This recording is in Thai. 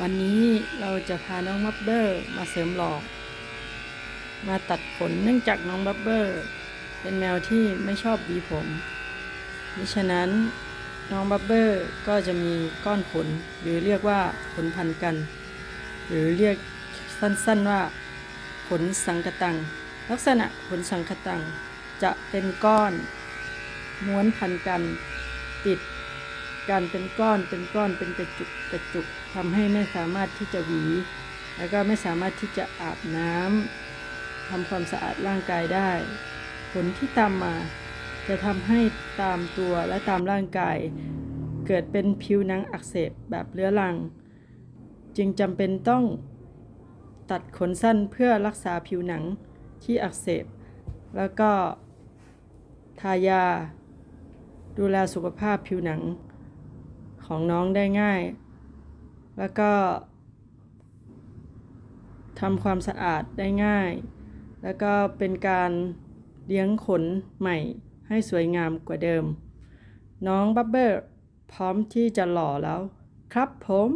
วันนี้เราจะพาน้องบับเบอร์มาเสริมหลอก มาตัดขนเนื่องจากน้องบับเบอร์ เป็นแมวที่ไม่ชอบหวีผมมิฉะนั้นน้องบับเบอร์ก็จะมีก้อนขนหรือเรียกว่าขนพันกัน หรือเรียกสั้นๆว่าขนสังกตัง ลักษณะขนสังกตังจะเป็นก้อน ม้วนพันกันติด การเป็นก้อนเป็นก้อนเป็นกระจุกกระจุกทำให้ไม่สามารถที่จะหวี แล้วก็ไม่สามารถที่จะอาบน้ำทำความสะอาดร่างกายได้ ผลที่ตามมาจะทำให้ตามตัวและตามร่างกาย เกิดเป็นผิวหนังอักเสบแบบเรื้อรัง จึงจำเป็นต้องตัดขนสั้นเพื่อรักษาผิวหนังที่อักเสบ แล้วก็ทายา ดูแลสุขภาพผิวหนัง ของน้องได้ง่าย แล้วก็ทำความสะอาดได้ง่าย แล้วก็เป็นการเลี้ยงขนใหม่ให้สวยงามกว่าเดิม น้องบับเบิลพร้อมที่จะหล่อแล้ว ครับผม